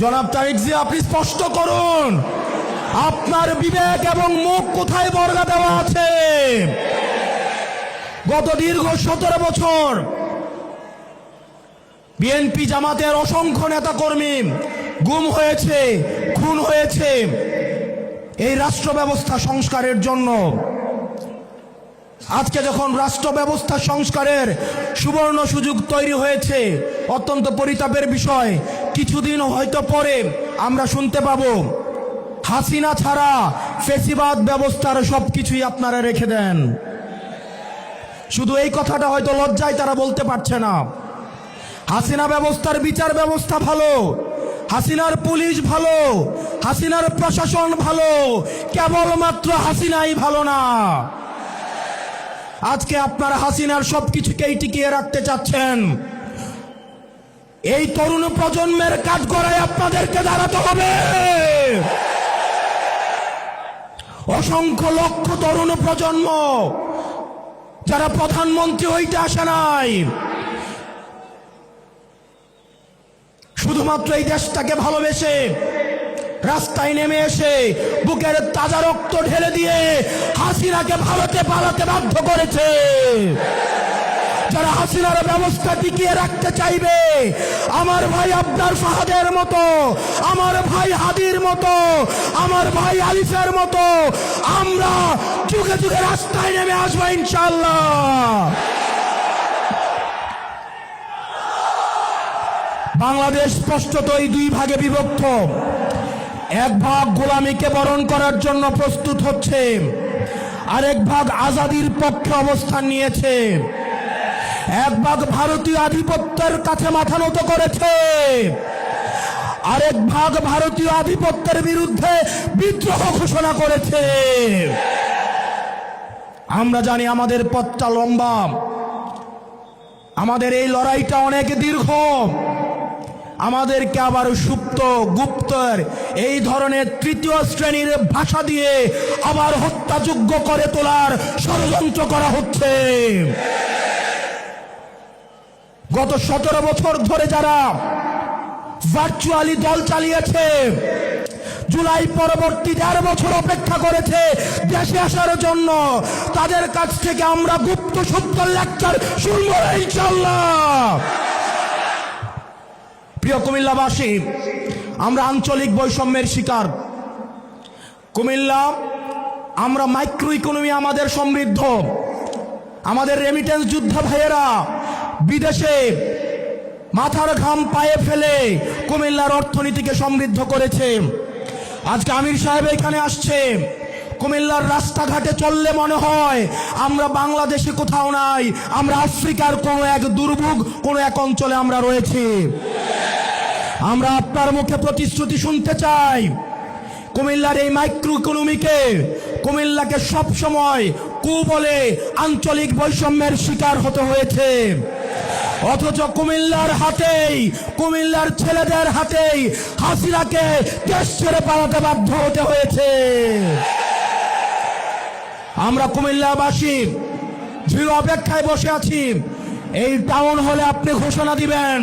জনাব তারিক জি আপনি স্পষ্ট করুন। আপনার বিবেক এবং মুখ কোথায় বর্গা দেওয়া আছে? গত দীর্ঘ সতেরো বছর বিএনপি জামাতের অসংখ্য নেতাকর্মী গুম হয়েছে, খুন হয়েছে। এই রাষ্ট্র ব্যবস্থা সংস্কারের জন্য আজকে যখন রাষ্ট্র ব্যবস্থা সংস্কারের সুবর্ণ সুযোগ তৈরি হয়েছে, অত্যন্ত পরিতাপের বিষয়, কিছুদিন হয়তো পরে আমরা শুনতে পাবো, হাসিনা ছাড়া ফেসিবাদ ব্যবস্থার সব কিছুই আপনারা রেখে দেন। শুধু এই কথাটা হয়তো লজ্জায় তারা বলতে পারছে না। হাসিনা ব্যবস্থার বিচার ব্যবস্থা ভালো, হাসিনার পুলিশ ভালো, হাসিনার প্রশাসন ভালো, কেবলমাত্র হাসিনাই ভালো না। আজকে আপনারা হাসিনার সবকিছুকেই টিকিয়ে রাখতে চাচ্ছেন। এই তরুণ প্রজন্মের কাজ করায় আপনাদেরকে দাঁড়াতে হবে। অসংখ্য লক্ষ তরুণ প্রজন্ম যারা প্রধানমন্ত্রী হইতে আসে নাই। শুধুমাত্র এই দেশটাকে ভালোবেসে রাস্তায় নেমে এসে বুকের তাজা রক্ত ঢেলে দিয়ে হাসিনাকে ভারতে পালাতে বাধ্য করেছে। যারা হাসিনার ব্যবস্থা টিকিয়ে রাখতে চাইবে, আমার ভাই আবদার ফাহাদের মতো, আমার ভাই হাদির মতো, আমার ভাই আলিফের মতো, আমরা যুগে যুগে রাস্তায় নেমে আসব ইনশাল্লাহ বাংলাদেশ স্পষ্টতই দুই ভাগে বিভক্ত। এক ভাগ গোলামীকে বরণ করার জন্য প্রস্তুত হচ্ছে। আরেক ভাগ আজাদির পক্ষে অবস্থান নিয়েছে। এক ভাগ ভারতীয় আধিপত্যের কাছে মাথা নত করেছে। আরেক ভাগ ভারতীয় আধিপত্যের বিরুদ্ধে বিদ্রোহ ঘোষণা করেছে। আমরা জানি আমাদের পথটা লম্বা। আমাদের এই লড়াইটা অনেক দীর্ঘ। আমাদেরকে আবার সুপ্ত, গুপ্তর, এই ধরনের তৃতীয় শ্রেণির ভাষা দিয়ে আবার হত্যাযোগ্য করে তোলার ষড়যন্ত্র করা হচ্ছে। গত সতেরো বছর ধরে যারা ভার্চুয়ালি দল চালিয়েছে, জুলাই পরবর্তী দেড় বছর অপেক্ষা করেছে দেশে আসার জন্য, তাদের কাছ থেকে আমরা গুপ্ত সত্য লেকচার শুনব ইনশাল্লাহ প্রিয় কুমিল্লাবাসী, আমরা আঞ্চলিক বৈষম্যের শিকার। কুমিল্লা, আমরা মাইক্রো ইকোনমি আমাদের সমৃদ্ধ। আমাদের রেমিটেন্স যোদ্ধা ভাইয়েরা, বিদেশে মাথার ঘাম পায়ে ফেলে কুমিল্লার অর্থনীতিকে সমৃদ্ধ করেছে। আজকে আমির সাহেব এখানে আসছে। কুমিল্লার রাস্তাঘাটে চললে মনে হয় আমরা বাংলাদেশে কোথাও নাই, আমরা আফ্রিকার কোনো এক দুর্ভোগ, কোনো এক অঞ্চলে আমরা রয়েছি। আমরা আপনার মুখে প্রতিশ্রুতি শুনতে চাই। কুমিল্লার এই মাইক্রো ইকোনমিকে কুমিল্লাকে সব সময় কু বলে আঞ্চলিক বৈষম্যের শিকার হতে হয়েছে। অথচ কুমিল্লার হাতেই কুমিল্লার ছেলেদের হাতেই হাসিনাকে দেশ ছেড়ে পালাতে বাধ্য হতে হয়েছে। আমরা কুমিল্লাবাসী দৃঢ় অপেক্ষায় বসে আছি। এই টাউন হলে আপনি ঘোষণা দিবেন,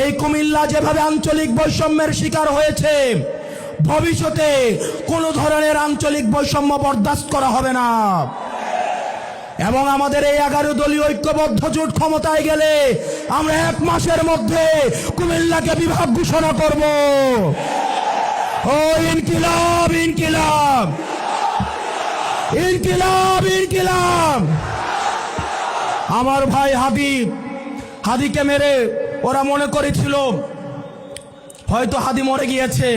এই কুমিল্লা যেভাবে আঞ্চলিক বৈষম্যের শিকার হয়েছে, ভবিষ্যতে কোনো ধরনের আঞ্চলিক বৈষম্য বরদাস্ত করা হবে না। এবং আমাদের এই এগারো দলীয় ঐক্যবদ্ধ জোট ক্ষমতায় গেলে আমরা এক মাসের মধ্যে কুমিল্লাকে বিভাগ ঘোষণা করব। ও ইনকিলাব ইনকিলাব। ইনকিলাব ইনকিলাব। আমার ভাই হাদি হাদিকে মেরে ওরা মনে করেছিল, হয়তো হাদি মরে গিয়েছে।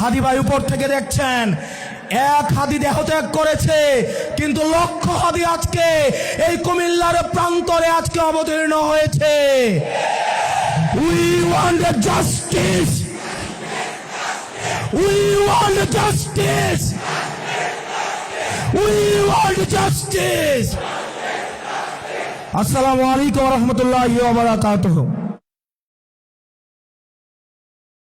হাদি ভাই উপর থেকে দেখছেন, এক হাদি দেহত্যাগ করেছে, কিন্তু লক্ষ হাদি আজকে এই কুমিল্লার প্রান্তরে আজকে অবতীর্ণ হয়েছে। We want justice we want justice we want justice আসসালামু আলাইকুম রহমতুল্লাহ বারাকাতুহু